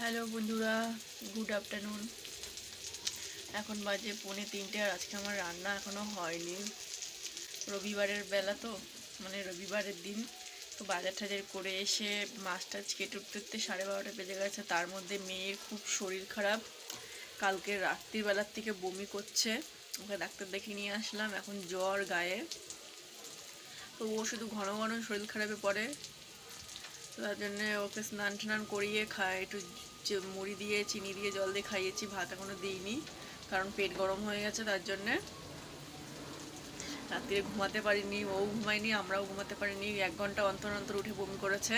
Hello বন্ধুরা, good afternoon. এখন বাজে পৌনে তিনটে আর আজকে আমার রান্না এখনও হয়নি। রবিবারের বেলা তো মানে রবিবারের দিন। তো বাজার টাজার করে এসে মাছ টাছ কেটে উঠতে উঠতে সাড়ে বারোটা বেজে গেছে। তার মধ্যে মেয়ের খুব শরীর খারাপ। কালকে রাত্রিবেলার থেকে বমি করছে। ওকে ডাক্তার দেখিয়ে নিয়ে আসলাম। এখন জ্বর গায়ে। তো ও শুধু ঘন ঘন শরীর খারাপে পড়ে। তার জন্য ওকে স্নান টান করিয়ে খায় একটু মুড়ি দিয়ে, চিনি দিয়ে জল দিয়ে খাইয়েছি, ভাত এখনও দিইনি, কারণ পেট গরম হয়ে গেছে তার জন্যে। রাত্রে ঘুমাতে পারিনি, ও ঘুমায়নি, আমরাও ঘুমাতে পারিনি, এক ঘণ্টা অন্তর অন্তর উঠে বমি করেছে।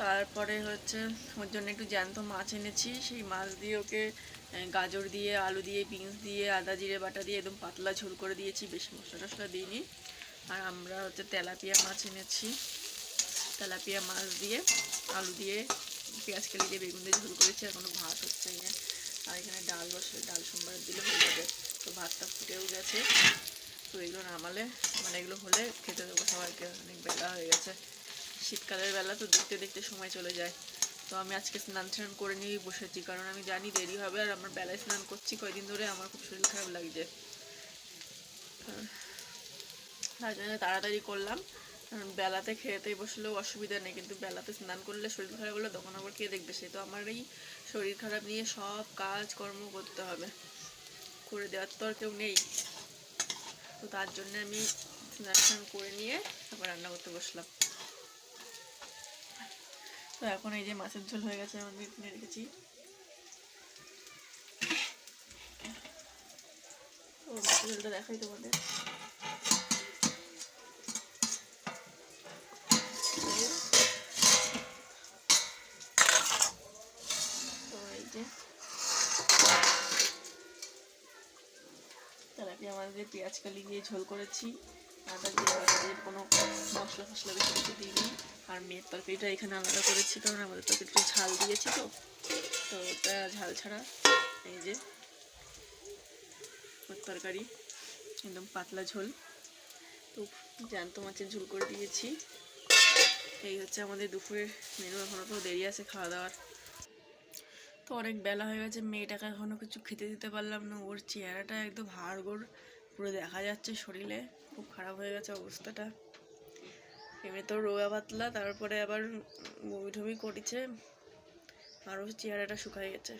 তারপরে হচ্ছে ওর জন্য একটু জ্যান্ত মাছ এনেছি, সেই মাছ দিয়ে ওকে গাজর দিয়ে, আলু দিয়ে, বিনস দিয়ে, আদা জিরে বাটা দিয়ে একদম পাতলা ঝোল করে দিয়েছি, বেশি মশলা টশলা দিইনি। আর আমরা হচ্ছে তেলাপিয়া মাছ এনেছি। তেলাপিয়া মাছ দিয়ে, আলু দিয়ে, পেঁয়াজ কেলি দিয়ে বেগুন দিয়ে ঝোল করেছি, এখনও ভাত হচ্ছে না। আর এখানে ডাল বসে, ডাল সোমবার দিলে হয়ে যাবে তো ভাতটা ফুটেও গেছে। তো এগুলো নামালে মানে এগুলো হলে খেতে দেবো সবাইকে, অনেক বেলা হয়ে গেছে। শীতকালের বেলা তো দেখতে দেখতে সময় চলে যায়। তো আমি আজকে স্নান টান করে নিয়েই বসেছি, কারণ আমি জানি দেরি হবে আর আমার বেলায় স্নান করছি কয়দিন ধরে, আমার খুব শরীর খারাপ লাগছে। তার জন্য তাড়াতাড়ি করলাম। বেলাতে খেতে বসলেও অসুবিধা নেই, কিন্তু বেলাতে স্নান করলে শরীর খারাপ হলে তখন আবার কে দেখবে সে। তো আমার এই শরীর খারাপ নিয়ে সব কাজ কর্ম করতে হবে। করে দেওয়ার তো আর কেউ নেই। তো তার জন্য আমি স্নান স্নান করে নিয়ে তারপর রান্না করতে বসলাম। তো এখন এই যে মাছের ঝোল হয়ে গেছে আমাদের কিনে রেখেছি। ঝোলটা দেখাই তোমাদের তো এই যে তেলাপিয়া মাছ দিয়ে পেঁয়াজ কালি দিয়ে ঝোল করেছি। আদা দিয়ে কোনো মশলা ফসলা বেশি কিছু দিইনি। আর মেয়ের তরকারিটা এখানে আলাদা করেছি কারণ আমাদের তরকারি একটু ঝাল দিয়েছি তো। তো ওটা ঝাল ছাড়া এই যে তরকারি, একদম পাতলা ঝোল। তো জ্যান্ত মাছের ঝোল করে দিয়েছি। এই হচ্ছে আমাদের দুপুরের মেনু এখনও তো দেরি আছে খাওয়া দাওয়ার। তো অনেক বেলা হয়ে গেছে, মেয়েটাকে এখনও কিছু খেতে দিতে পারলাম না, ওর চেহারাটা একদম হাড়গোড়, পুরো দেখা যাচ্ছে শরীরে, খুব খারাপ হয়ে গেছে অবস্থাটা। এমনি তো রোগা পাতলা, তারপরে আবার বমি টমি করেছে আরও চেহারাটা শুকায় গেছে।